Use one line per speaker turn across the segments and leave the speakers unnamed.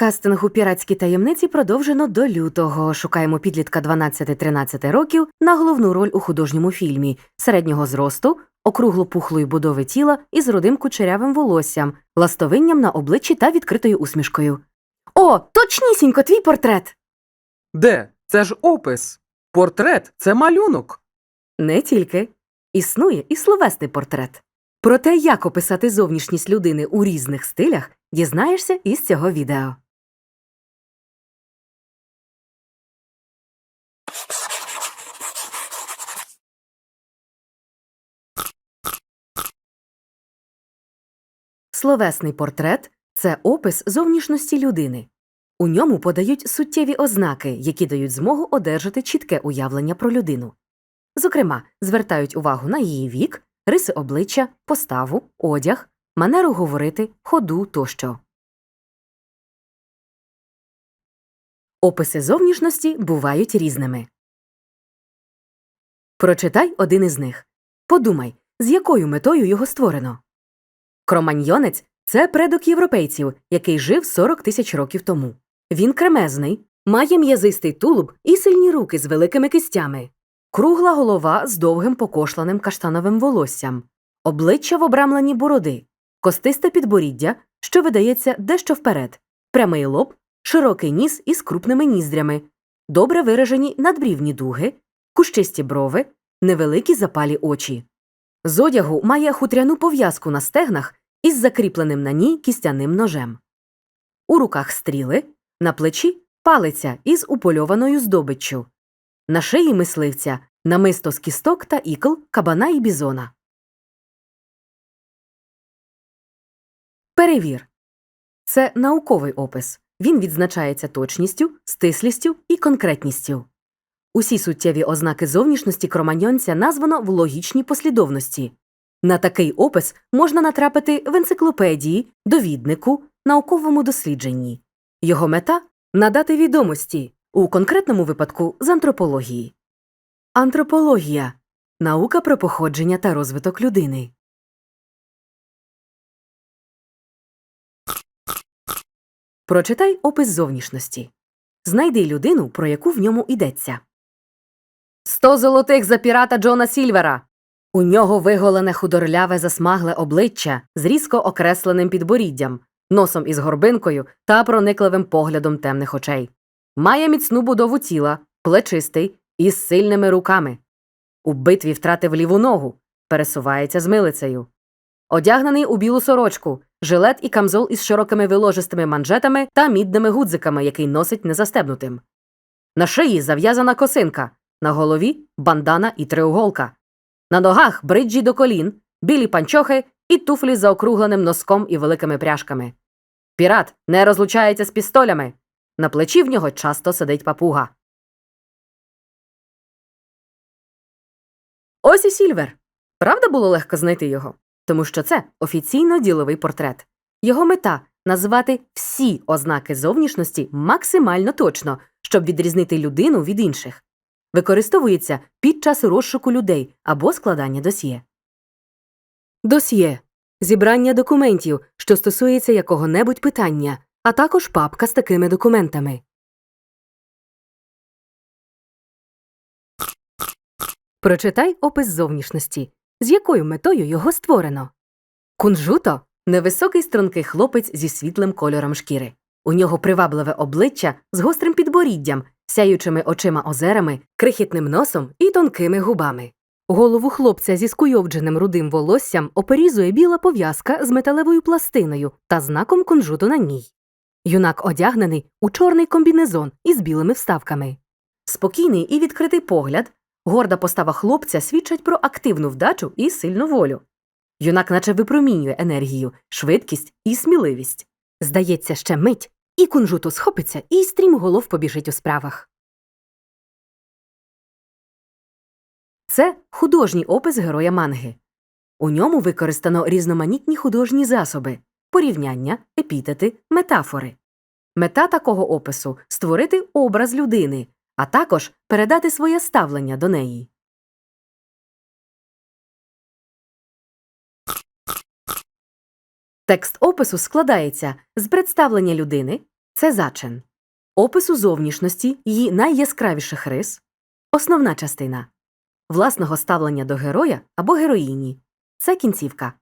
Кастинг у піратські таємниці продовжено до лютого. Шукаємо підлітка 12-13 років на головну роль у художньому фільмі середнього зросту, округло-пухлої будови тіла із родим кучерявим волоссям, ластовинням на обличчі та відкритою усмішкою. О, точнісінько, твій портрет!
Де? Це ж опис. Портрет це малюнок.
Не тільки. Існує і словесний портрет. Про те, як описати зовнішність людини у різних стилях, дізнаєшся із цього відео. Словесний портрет це опис зовнішності людини. У ньому подають суттєві ознаки, які дають змогу одержати чітке уявлення про людину. Зокрема, звертають увагу на її вік, риси обличчя, поставу, одяг, манеру говорити, ходу тощо. Описи зовнішності бувають різними. Прочитай один із них. Подумай, з якою метою його створено. Кроманьйонець це предок європейців, який жив 40 тисяч років тому. Він кремезний, має м'язистий тулуб і сильні руки з великими кистями, кругла голова з довгим покошланим каштановим волоссям, обличчя в обрамленні бороди, костисте підборіддя, що видається дещо вперед, прямий лоб, широкий ніс із крупними ніздрями, добре виражені надбрівні дуги, кущисті брови, невеликі запалі очі. З одягу має хутряну пов'язку на стегнах із закріпленим на ній кістяним ножем. У руках стріли, на плечі палиця із упольованою здобиччю, на шиї мисливця намисто з кісток та ікл кабана і бізона. Перевір. Це науковий опис. Він відзначається точністю, стислістю і конкретністю. Усі суттєві ознаки зовнішності кроманьонця названо в логічній послідовності. На такий опис можна натрапити в енциклопедії, довіднику, науковому дослідженні. Його мета надати відомості, у конкретному випадку з антропології. Антропологія наука про походження та розвиток людини. Прочитай опис зовнішності. Знайди людину, про яку в ньому йдеться. Сто золотих за пірата Джона Сільвера. У нього виголене худорляве засмагле обличчя з різко окресленим підборіддям, носом із горбинкою та проникливим поглядом темних очей. Має міцну будову тіла, плечистий із сильними руками. У битві втратив ліву ногу, пересувається з милицею. Одягнений у білу сорочку, жилет і камзол із широкими виложистими манжетами та мідними гудзиками, який носить незастебнутим. На шиї зав'язана косинка, на голові бандана і триуголка. На ногах бриджі до колін, білі панчохи і туфлі з заокругленим носком і великими пряжками. Пірат не розлучається з пістолями. На плечі в нього часто сидить папуга. Ось і Сільвер. Правда було легко знайти його? Тому що це офіційно діловий портрет. Його мета назвати всі ознаки зовнішності максимально точно, щоб відрізнити людину від інших. Використовується під час розшуку людей або складання досьє. Досьє зібрання документів, що стосується якого-небудь питання, а також папка з такими документами. Прочитай опис зовнішності, з якою метою його створено. Кунжуто невисокий стрункий хлопець зі світлим кольором шкіри. У нього привабливе обличчя з гострим підборіддям, сяючими очима озерами, крихітним носом і тонкими губами. Голову хлопця зі скуйовдженим рудим волоссям оперізує біла пов'язка з металевою пластиною та знаком кунжуту на ній. Юнак одягнений у чорний комбінезон із білими вставками. Спокійний і відкритий погляд, горда постава хлопця свідчать про активну вдачу і сильну волю. Юнак наче випромінює енергію, швидкість і сміливість. Здається, ще мить, і кунжуту схопиться, і стрімголов побіжить у справах. Це художній опис героя манги. У ньому використано різноманітні художні засоби, порівняння, епітети, метафори. Мета такого опису створити образ людини, а також передати своє ставлення до неї. Текст опису складається з представлення людини, це зачин. Опису зовнішності, її найяскравіших рис, основна частина власного ставлення до героя або героїні. Це кінцівка.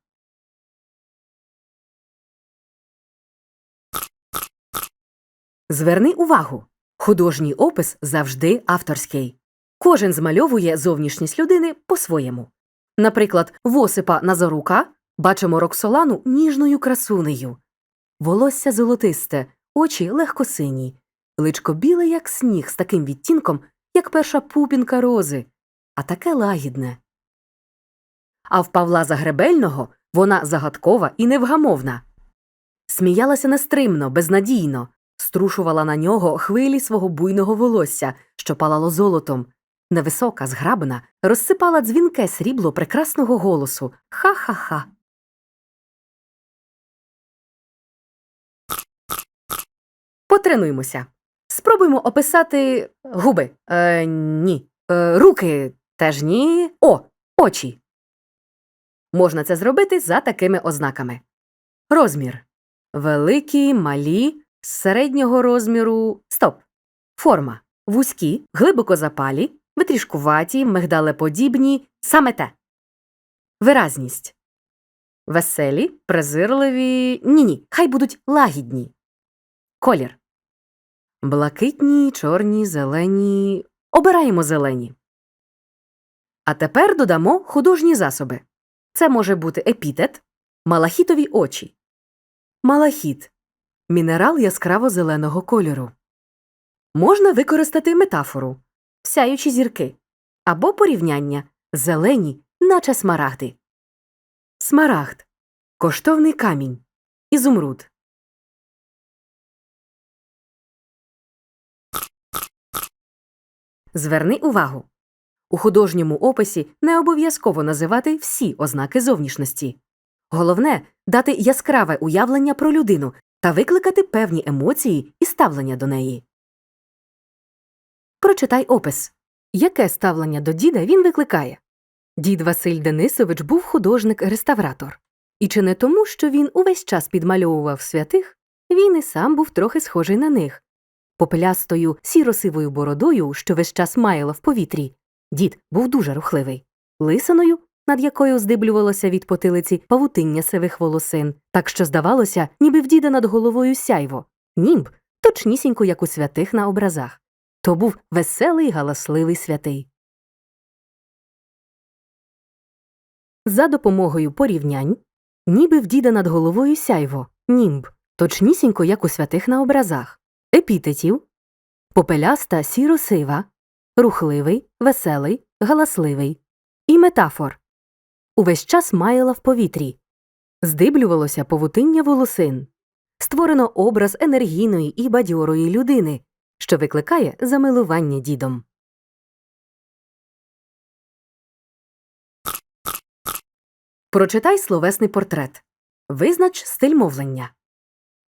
Зверни увагу. Художній опис завжди авторський. Кожен змальовує зовнішність людини по-своєму. Наприклад, в Осипа Назарука бачимо Роксолану ніжною красунею. Волосся золотисте, очі легкосині, личко біле, як сніг, з таким відтінком, як перша пупінка рози, а таке лагідне. А в Павла Загребельного вона загадкова і невгамовна. Сміялася нестримно, безнадійно, струшувала на нього хвилі свого буйного волосся, що палало золотом. Невисока, зграбна, розсипала дзвінке срібло прекрасного голосу Ха-ха-ха. Потренуймося. Спробуймо описати губи. Е, ні. Е, руки теж ні. О, очі. Можна це зробити за такими ознаками. Розмір. Великі, малі, середнього розміру. Стоп. Форма. Вузькі, глибоко запалі, витрішкуваті, мигдалеподібні, саме те. Виразність. Веселі, презирливі. Ні, ні, хай будуть лагідні. Колір. Блакитні, чорні, зелені. Обираємо зелені. А тепер додамо художні засоби. Це може бути епітет, малахітові очі. Малахіт мінерал яскраво зеленого кольору. Можна використати метафору сяючі зірки або порівняння зелені, наче смарагди. Смарагд коштовний камінь. Ізумруд. Зверни увагу. У художньому описі не обов'язково називати всі ознаки зовнішності. Головне дати яскраве уявлення про людину та викликати певні емоції і ставлення до неї. Прочитай опис. Яке ставлення до діда він викликає? Дід Василь Денисович був художник-реставратор. І чи не тому, що він увесь час підмальовував святих, він і сам був трохи схожий на них. Попелястою сіро-сивою бородою, що весь час маяла в повітрі, дід був дуже рухливий. Лисаною, над якою здиблювалося від потилиці павутиння сивих волосин, так що здавалося, ніби в діда над головою сяйво, німб, точнісінько, як у святих на образах. То був веселий галасливий святий. За допомогою порівнянь, ніби в діда над головою сяйво, німб, точнісінько, як у святих на образах, епітетів, попеляста сіро-сива, рухливий, веселий, галасливий, і метафор. Увесь час маяла в повітрі. Здиблювалося повутиння волосин. Створено образ енергійної і бадьорої людини, що викликає замилування дідом. Прочитай словесний портрет. Визнач стиль мовлення.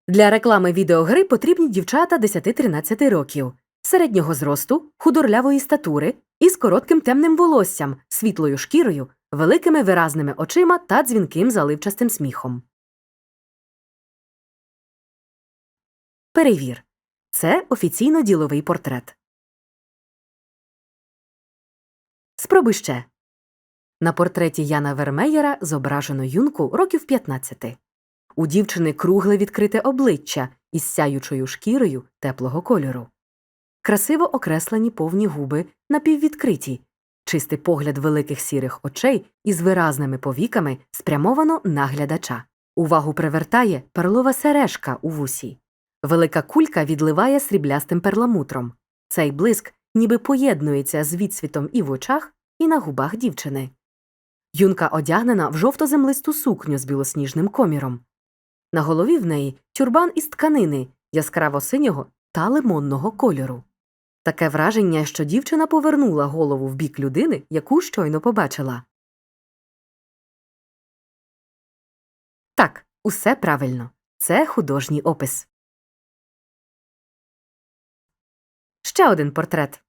Для реклами відеогри потрібні дівчата 10-13 років, середнього зросту, худорлявої статури із коротким темним волоссям, світлою шкірою, великими виразними очима та дзвінким заливчастим сміхом. Перевір. Це офіційно діловий портрет. Спробуй ще. На портреті Яна Вермеєра зображено юнку років 15. У дівчини кругле відкрите обличчя із сяючою шкірою теплого кольору. Красиво окреслені повні губи напіввідкриті, чистий погляд великих сірих очей із виразними повіками спрямовано на глядача. Увагу привертає перлова сережка у вусі. Велика кулька відливає сріблястим перламутром. Цей блиск ніби поєднується з відсвітом і в очах, і на губах дівчини. Юнка одягнена в жовто-землисту сукню з білосніжним коміром. На голові в неї тюрбан із тканини яскраво синього та лимонного кольору. Таке враження, що дівчина повернула голову в бік людини, яку щойно побачила. Так, усе правильно. Це художній опис. Ще один портрет.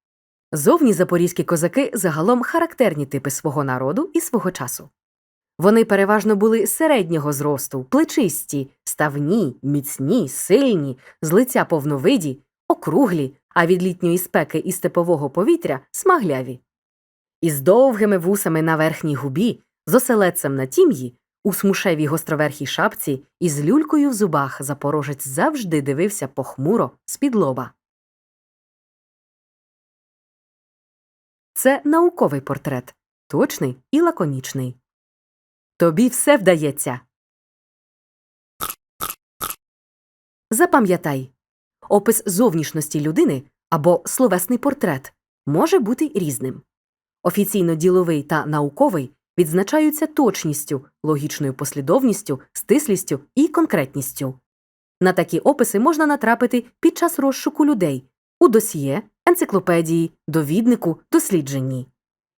Зовні запорізькі козаки загалом характерні типи свого народу і свого часу. Вони переважно були середнього зросту, плечисті, ставні, міцні, сильні, з лиця повновиді, округлі, а від літньої спеки і степового повітря смагляві. Із довгими вусами на верхній губі, з оселедцем на тім'ї, у смушевій гостроверхій шапці і з люлькою в зубах запорожець завжди дивився похмуро з-під лоба. Це науковий портрет, точний і лаконічний. Тобі все вдається. Запам'ятай, опис зовнішності людини або словесний портрет може бути різним. Офіційно діловий та науковий відзначаються точністю, логічною послідовністю, стислістю і конкретністю. На такі описи можна натрапити під час розшуку людей у досьє, енциклопедії, довіднику, дослідженні.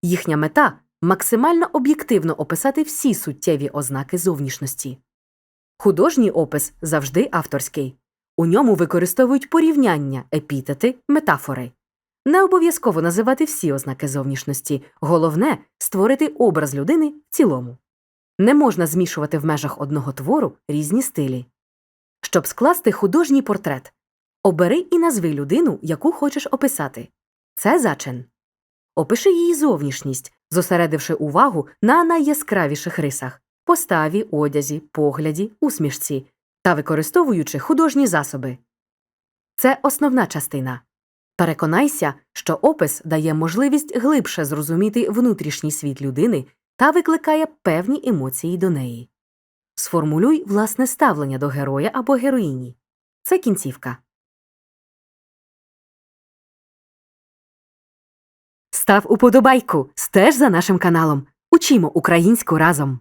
Їхня мета максимально об'єктивно описати всі суттєві ознаки зовнішності. Художній опис завжди авторський. У ньому використовують порівняння, епітети, метафори. Не обов'язково називати всі ознаки зовнішності, головне створити образ людини в цілому. Не можна змішувати в межах одного твору різні стилі. Щоб скласти художній портрет, обери і назви людину, яку хочеш описати. Це зачин. Опиши її зовнішність, зосередивши увагу на найяскравіших рисах поставі, одязі, погляді, усмішці та використовуючи художні засоби. Це основна частина. Переконайся, що опис дає можливість глибше зрозуміти внутрішній світ людини та викликає певні емоції до неї. Сформулюй власне ставлення до героя або героїні. Це кінцівка. Став уподобайку, стеж за нашим каналом. Учімо українську разом.